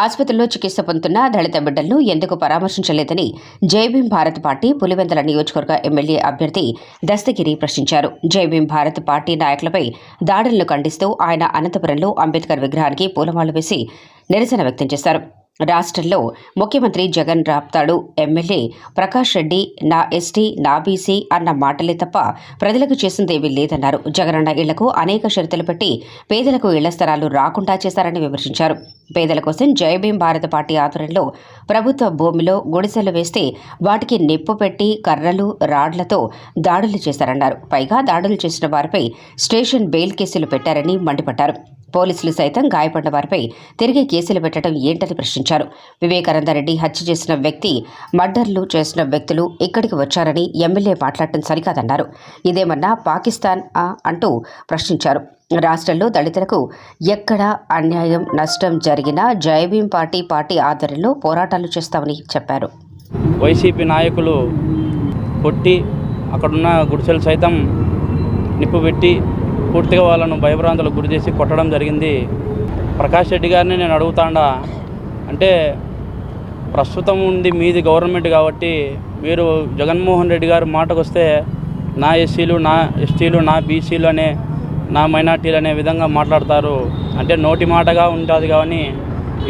ఆసుపత్రిలో చికిత్స పొందుతున్న దళిత బిడ్డలను ఎందుకు పరామర్శించలేదని జైభీం భారత్ పార్టీ పులివెందల నియోజకవర్గ ఎమ్మెల్యే అభ్యర్థి దస్తగిరి ప్రశ్నించారు. జైభీం భారత్ పార్టీ నాయకులపై దాడులను ఖండిస్తూ ఆయన అనంతపురంలో అంబేద్కర్ విగ్రహానికి పూలమాలు వేసి నిరసన వ్యక్తం చేశారు. రాష్ట్రంలో ముఖ్యమంత్రి జగన్ రాప్తాడు. ఎమ్మెల్యే ప్రకాష్ రెడ్డి నా ఎస్టీ నా బీసీ అన్న మాటలే తప్ప ప్రజలకు చేసిందేమీ లేదన్నారు. జగనన్న ఇళ్ళకు అనేక షరతులు పెట్టి పేదలకు ఇళ్ళ స్థలాలు రాకుండా చేశారని విమర్శించారు. పేదల కోసం జయభీం భారత పార్టీ ఆధ్వర్యంలో ప్రభుత్వ భూమిలో గుడిసెలు వేస్తే వాటికి నిప్పు పెట్టి కర్రలు రాడ్లతో దాడులు చేశారన్నారు. పైగా దాడులు చేసిన వారిపై స్టేషన్ బెయిల్ కేసులు పెట్టారని మండిపడ్డారు. పోలీసులు సైతం గాయపడిన వారిపై తిరిగి కేసులు పెట్టడం ఏంటని ప్రశ్నించారు. వివేకానందరెడ్డి హత్య చేసిన వ్యక్తి మర్డర్లు చేసిన వ్యక్తులు ఇక్కడికి వచ్చారని ఎమ్మెల్యే మాట్లాడటం సరికాదన్నారు. ఇదేమన్నా పాకిస్తాన్ అంటూ ప్రశ్నించారు. రాష్ట్రంలో దళితులకు ఎక్కడ అన్యాయం నష్టం జరిగినా జయభీం పార్టీ పార్టీ ఆధ్వర్యంలో పోరాటాలు చేస్తామని చెప్పారు. వైసీపీ నాయకులు కొట్టి అక్కడున్న గుడిసెలు సైతం నిప్పు పెట్టి పూర్తిగా వాళ్ళను భయభ్రాంతులకు గురి చేసి కొట్టడం జరిగింది. ప్రకాష్ రెడ్డి గారిని నేను అడుగుతాండా అంటే ప్రస్తుతం ఉంది మీది గవర్నమెంట్ కాబట్టి మీరు జగన్మోహన్ రెడ్డి గారు మాటకు వస్తే నా ఎస్సీలు నా ఎస్టీలు నా బీసీలు అనే నా మైనార్టీలు అనే విధంగా మాట్లాడతారు. అంటే నోటి మాటగా ఉంటుంది కానీ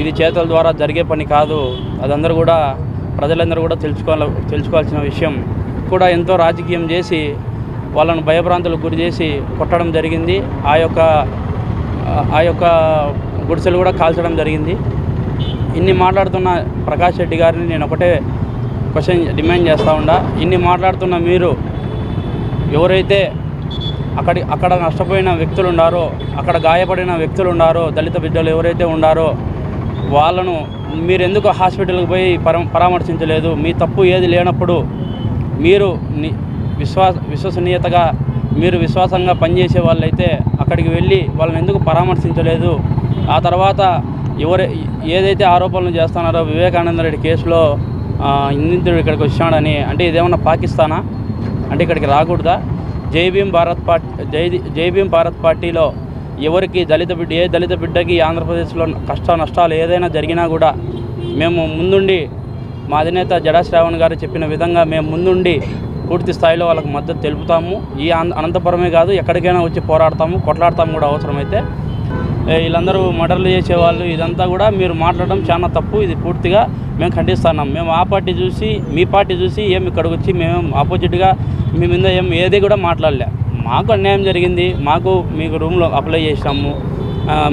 ఇది చేతుల ద్వారా జరిగే పని కాదు. అదందరూ కూడా ప్రజలందరూ కూడా తెలుసుకోవాలి తెలుసుకోవాల్సిన విషయం. కూడా ఎంతో రాజకీయం చేసి వాళ్ళను భయభ్రాంతులకు గురి చేసి కొట్టడం జరిగింది. ఆ యొక్క ఆ యొక్క గుడిసెలు కూడా కాల్చడం జరిగింది. ఇన్ని మాట్లాడుతున్న ప్రకాష్ రెడ్డి గారిని నేను ఒకటే క్వశ్చన్ డిమాండ్ చేస్తూ ఉండా. ఇన్ని మాట్లాడుతున్న మీరు ఎవరైతే అక్కడి అక్కడ నష్టపోయిన వ్యక్తులు ఉన్నారో అక్కడ గాయపడిన వ్యక్తులు ఉన్నారో దళిత బిడ్డలు ఎవరైతే ఉన్నారో వాళ్ళను మీరు ఎందుకు హాస్పిటల్కి పోయి పరా పరామర్శించలేదు? మీ తప్పు ఏది లేనప్పుడు మీరు ని- విశ్వాస విశ్వసనీయతగా మీరు విశ్వాసంగా పనిచేసే వాళ్ళైతే అక్కడికి వెళ్ళి వాళ్ళని ఎందుకు పరామర్శించలేదు? ఆ తర్వాత ఎవరు ఏదైతే ఆరోపణలు చేస్తున్నారో వివేకానంద రెడ్డి కేసులో నిందితుడు ఇక్కడికి వచ్చాడని అంటే ఇదేమన్నా పాకిస్తానా? అంటే ఇక్కడికి రాకూడదా? జై భీమ్ భారత్ పార్టీ జై జై భీమ్ భారత్ పార్టీలో ఎవరికి దళిత బిడ్డ ఏ దళిత బిడ్డకి ఆంధ్రప్రదేశ్లో కష్ట నష్టాలు ఏదైనా జరిగినా కూడా మేము ముందుండి మా అధినేత జడా శ్రావణ్ గారు చెప్పిన విధంగా మేము ముందుండి పూర్తి స్థాయిలో వాళ్ళకి మద్దతు తెలుపుతాము. ఈ అన- అనంతపురమే కాదు ఎక్కడికైనా వచ్చి పోరాడతాము కొట్లాడతాము కూడా అవసరమైతే వీళ్ళందరూ మర్డర్లు చేసేవాళ్ళు ఇదంతా కూడా మీరు మాట్లాడడం చాలా తప్పు ఇది పూర్తిగా మేము ఖండిస్తున్నాం. మేము ఆ పార్టీ చూసి మీ పార్టీ చూసి ఏం ఇక్కడికి వచ్చి మేము ఆపోజిట్గా మీ మీద ఏం ఏది కూడా మాట్లాడలే. మాకు అన్యాయం జరిగింది మాకు మీకు రూమ్లో అప్లై చేసినాము.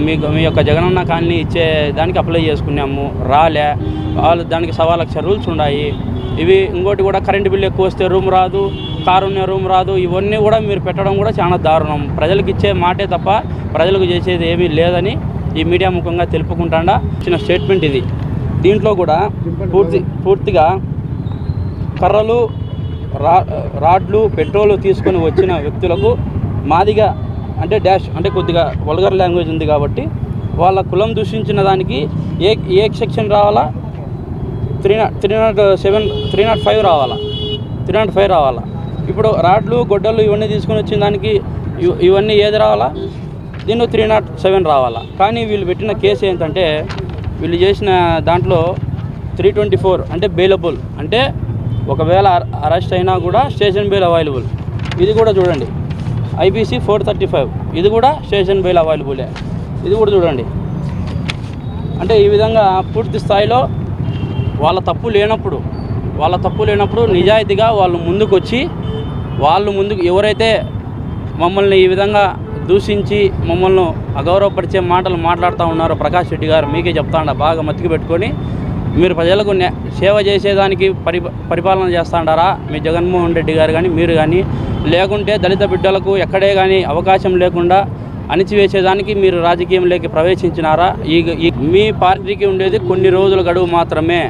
మీకు మీ యొక్క జగనన్న కాలనీ ఇచ్చే దానికి అప్లై చేసుకున్నాము రాలే. వాళ్ళు దానికి సవా లక్ష రూల్స్ ఉన్నాయి ఇవి ఇంకోటి కూడా కరెంటు బిల్లు ఎక్కువ వస్తే రూమ్ రాదు. కారు ఉన్న రూమ్ రాదు. ఇవన్నీ కూడా మీరు పెట్టడం కూడా చాలా దారుణం. ప్రజలకు ఇచ్చే మాటే తప్ప ప్రజలకు చేసేది ఏమీ లేదని ఈ మీడియా ముఖంగా తెలుపుకుంటాడా. చిన్న స్టేట్మెంట్ ఇది. దీంట్లో కూడా పూర్తి పూర్తిగా కర్రలు రా రాడ్లు పెట్రోల్ తీసుకొని వచ్చిన వ్యక్తులకు మాదిగా అంటే డాష్ అంటే కొద్దిగా వల్గర్ లాంగ్వేజ్ ఉంది కాబట్టి వాళ్ళ కులం దూషించిన దానికి ఏ ఏ సెక్షన్ రావాలా? Three nought three nought seven three nought five రావాలా? త్రీ నాట్ ఫైవ్ రావాలా? ఇప్పుడు రాడ్లు గొడ్డలు ఇవన్నీ తీసుకొని వచ్చిన దానికి ఇవన్నీ ఏది రావాలా? దీన్ని త్రీ నాట్ సెవెన్ రావాలా. కానీ వీళ్ళు పెట్టిన కేసు ఏంటంటే వీళ్ళు చేసిన దాంట్లో త్రీ ట్వంటీ ఫోర్ అంటే బెయిలబుల్ అంటే ఒకవేళ అరెస్ట్ అయినా కూడా స్టేషన్ బెయిల్ అవైలబుల్ ఇది కూడా చూడండి. ఐబీసీ ఫోర్ థర్టీ ఫైవ్ ఇది కూడా స్టేషన్ బెయిల్ అవైలబులే ఇది కూడా చూడండి. అంటే ఈ విధంగా పూర్తి స్థాయిలో వాళ్ళ తప్పు లేనప్పుడు వాళ్ళ తప్పు లేనప్పుడు నిజాయితీగా వాళ్ళు ముందుకు వచ్చి వాళ్ళు ముందుకు ఎవరైతే మమ్మల్ని ఈ విధంగా దూషించి మమ్మల్ని అగౌరవపరిచే మాటలు మాట్లాడుతూ ఉన్నారో ప్రకాష్ రెడ్డి గారు మీకే చెప్తాండ బాగా మతికి పెట్టుకొని మీరు ప్రజలకు సేవ చేసేదానికి పరి పరిపాలన చేస్తాండారా మీ జగన్మోహన్ రెడ్డి గారు కానీ మీరు కానీ లేకుంటే దళిత బిడ్డలకు ఎక్కడే కానీ అవకాశం లేకుండా అణిచివేసేదానికి మీరు రాజకీయంలోకి ప్రవేశించినారా? ఈ- మీ పార్టీకి ఉండేది కొన్ని రోజుల గడువు మాత్రమే.